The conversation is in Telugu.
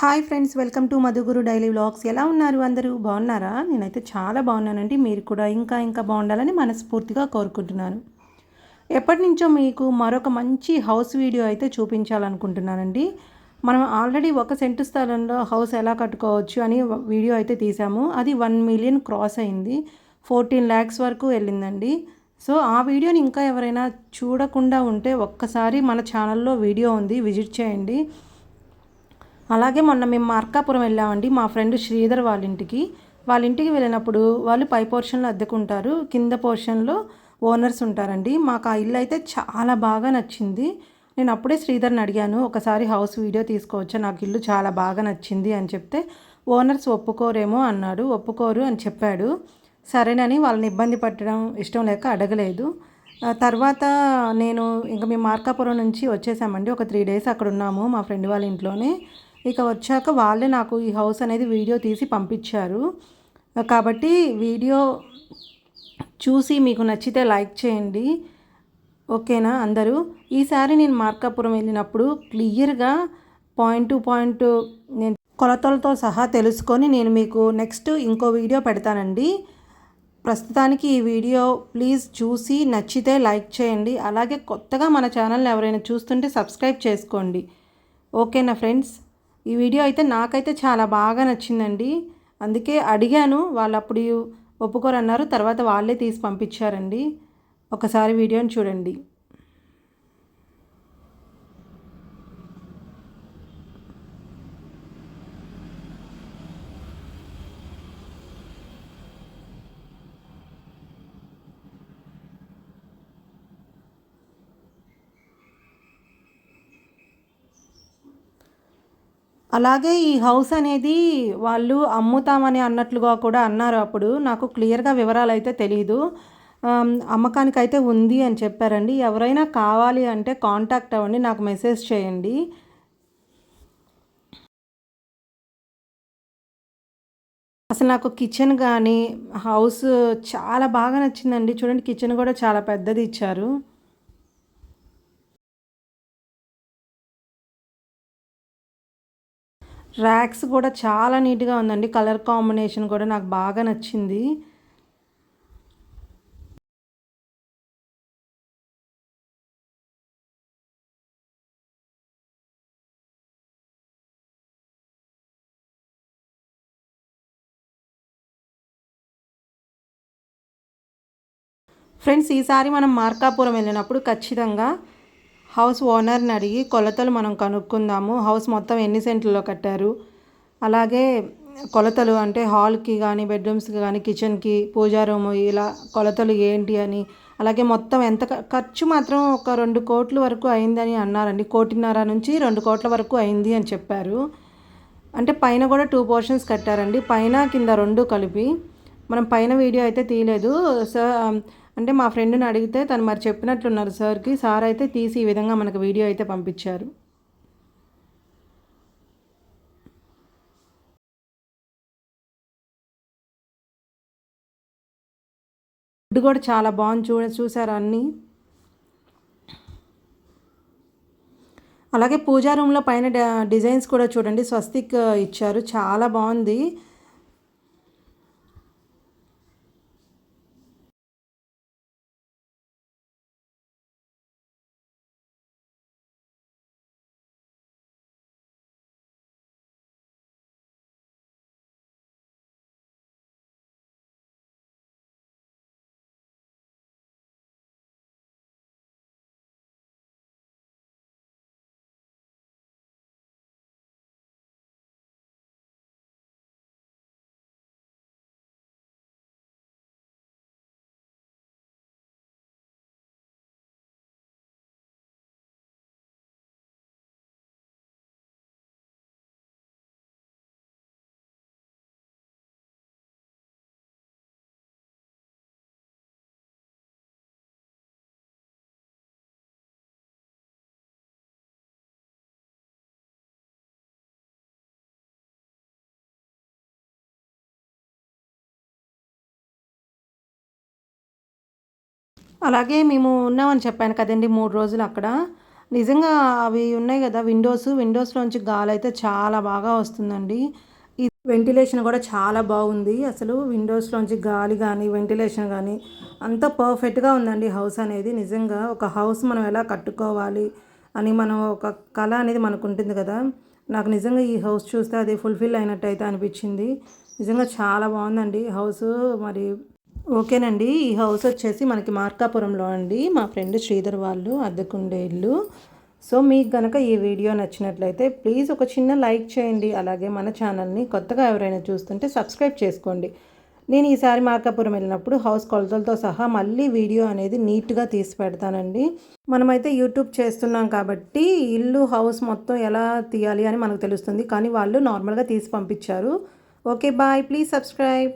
Hi friends welcome to Madhuguru daily vlogs. ఎలా ఉన్నారు అందరూ? బాగున్నారా? నేనైతే చాలా బాగున్నానండి. మీరు కూడా ఇంకా ఇంకా బాగుండాలని మనస్ఫూర్తిగా కోరుకుంటున్నాను. ఎప్పటి నుంచో మీకు మరొక మంచి హౌస్ వీడియో అయితే చూపించాలనుకుంటున్నానండి. మనం ఆల్రెడీ ఒక సెంటు స్థలంలో హౌస్ ఎలా కట్టుకోవచ్చు అని వీడియో అయితే తీసాము. అది వన్ మిలియన్ క్రాస్ అయింది. ఫోర్టీన్ ల్యాక్స్ వరకు వెళ్ళిందండి. సో ఆ వీడియోని ఇంకా ఎవరైనా చూడకుండా ఉంటే ఒక్కసారి మన ఛానల్లో వీడియో ఉంది విజిట్ చేయండి. అలాగే మొన్న మేము మార్కాపురం వెళ్ళామండి. మా ఫ్రెండ్ శ్రీధర్ వాళ్ళ ఇంటికి వాళ్ళ ఇంటికి వెళ్ళినప్పుడు వాళ్ళు పై పోర్షన్లో అద్దెకుంటారు. కింద పోర్షన్లో ఓనర్స్ ఉంటారండి. మాకు ఆ ఇల్లు అయితే చాలా బాగా నచ్చింది. నేను అప్పుడే శ్రీధర్ని అడిగాను ఒకసారి హౌస్ వీడియో తీసుకోవచ్చా? నాకు ఇల్లు చాలా బాగా నచ్చింది అని చెప్తే ఓనర్స్ ఒప్పుకోరేమో అన్నాడు. ఒప్పుకోరు అని చెప్పాడు. సరేనని వాళ్ళని ఇబ్బంది పట్టడం ఇష్టం లేక అడగలేదు. తర్వాత నేను ఇంకా మేము మార్కాపురం నుంచి వచ్చేసామండి. ఒక త్రీ డేస్ అక్కడ ఉన్నాము మా ఫ్రెండ్ వాళ్ళ ఇంట్లోనే. ఇక వచ్చాక వాళ్ళే నాకు ఈ హౌస్ అనేది వీడియో తీసి పంపించారు. కాబట్టి వీడియో చూసి మీకు నచ్చితే లైక్ చేయండి. ఓకేనా అందరూ? ఈసారి నేను మార్కాపురం వెళ్ళినప్పుడు క్లియర్గా పాయింట్ టు పాయింట్ నేను కొలతలతో సహా తెలుసుకొని నేను మీకు నెక్స్ట్ ఇంకో వీడియో పెడతానండి. ప్రస్తుతానికి ఈ వీడియో ప్లీజ్ చూసి నచ్చితే లైక్ చేయండి. అలాగే కొత్తగా మన ఛానల్ని ఎవరైనా చూస్తుంటే సబ్స్క్రైబ్ చేసుకోండి. ఓకేనా ఫ్రెండ్స్? ఈ వీడియో అయితే నాకైతే చాలా బాగా నచ్చిందండి. అందుకే అడిగాను వాళ్ళు అప్పుడు ఒప్పుకోరన్నారు తర్వాత వాళ్ళే తీసి పంపించారండి. ఒకసారి వీడియోని చూడండి. అలాగే ఈ హౌస్ అనేది వాళ్ళు అమ్ముతామని అన్నట్లుగా కూడా అన్నారు అప్పుడు. నాకు క్లియర్గా వివరాలు అయితే తెలియదు అమ్మకానికైతే ఉంది అని చెప్పారండి. ఎవరైనా కావాలి అంటే కాంటాక్ట్ అవ్వండి నాకు మెసేజ్ చేయండి. అసలు నాకు కిచెన్ కానీ హౌస్ చాలా బాగా నచ్చిందండి. చూడండి కిచెన్ కూడా చాలా పెద్దది ఇచ్చారు. ర్యాక్స్ కూడా చాలా నీట్గా ఉందండి. కలర్ కాంబినేషన్ కూడా నాకు బాగా నచ్చింది. ఫ్రెండ్స్ ఈసారి మనం మార్కాపురం వెళ్ళినప్పుడు ఖచ్చితంగా హౌస్ ఓనర్ని అడిగి కొలతలు మనం కనుక్కుందాము. హౌస్ మొత్తం ఎన్ని సెంట్లలో కట్టారు? అలాగే కొలతలు అంటే హాల్కి కానీ బెడ్రూమ్స్కి కానీ కిచెన్కి పూజా రూమ్ ఇలా కొలతలు ఏంటి అని. అలాగే మొత్తం ఎంత ఖర్చు మాత్రం ఒక రెండు కోట్ల వరకు అయిందని అన్నారండి. కోటిన్నర నుంచి రెండు కోట్ల వరకు అయింది అని చెప్పారు. అంటే పైన కూడా టూ పోర్షన్స్ కట్టారండి. పైన కింద రెండు కలిపి. మనం పైన వీడియో అయితే తీయలేదు. సో అంటే మా ఫ్రెండ్ని అడిగితే తను మరి చెప్పినట్లున్నారు సార్కి. సార్ అయితే తీసి ఈ విధంగా మనకు వీడియో అయితే పంపించారు. ఫుడ్ కూడా చాలా బాగుంది చూ చూసారా అన్నీ? అలాగే పూజా రూమ్లో పైన డిజైన్స్ కూడా చూడండి. స్వస్తిక్ ఇచ్చారు. చాలా బాగుంది. అలాగే మేము ఉన్నామని చెప్పాను కదండి మూడు రోజులు అక్కడ. నిజంగా అవి ఉన్నాయి కదా విండోస్ విండోస్లోంచి గాలి అయితే చాలా బాగా వస్తుందండి. ఈ వెంటిలేషన్ కూడా చాలా బాగుంది. అసలు విండోస్లోంచి గాలి కానీ వెంటిలేషన్ కానీ అంత పర్ఫెక్ట్గా ఉందండి హౌస్ అనేది. నిజంగా ఒక హౌస్ మనం ఎలా కట్టుకోవాలి అని మనం ఒక కళ అనేది మనకు ఉంటుంది కదా. నాకు నిజంగా ఈ హౌస్ చూస్తే అది ఫుల్ఫిల్ అయినట్టు అయితే అనిపించింది. నిజంగా చాలా బాగుందండి. హౌస్ మరి ఓకేనండి ఈ హౌస్ వచ్చేసి మనకి మార్కాపురంలో అండి. మా ఫ్రెండ్ శ్రీధర్ వాళ్ళు అద్దెకుండే ఇల్లు. సో మీకు కనుక ఈ వీడియో నచ్చినట్లయితే ప్లీజ్ ఒక చిన్న లైక్ చేయండి. అలాగే మన ఛానల్ని కొత్తగా ఎవరైనా చూస్తుంటే సబ్స్క్రైబ్ చేసుకోండి. నేను ఈసారి మార్కాపురం వెళ్ళినప్పుడు హౌస్ కొలతలతో సహా మళ్ళీ వీడియో అనేది నీట్గా తీసి పెడతానండి. మనమైతే యూట్యూబ్ చేస్తున్నాం కాబట్టి ఇల్లు హౌస్ మొత్తం ఎలా తీయాలి అని మనకు తెలుస్తుంది. కానీ వాళ్ళు నార్మల్గా తీసి పంపించారు. Okay bye. Please subscribe.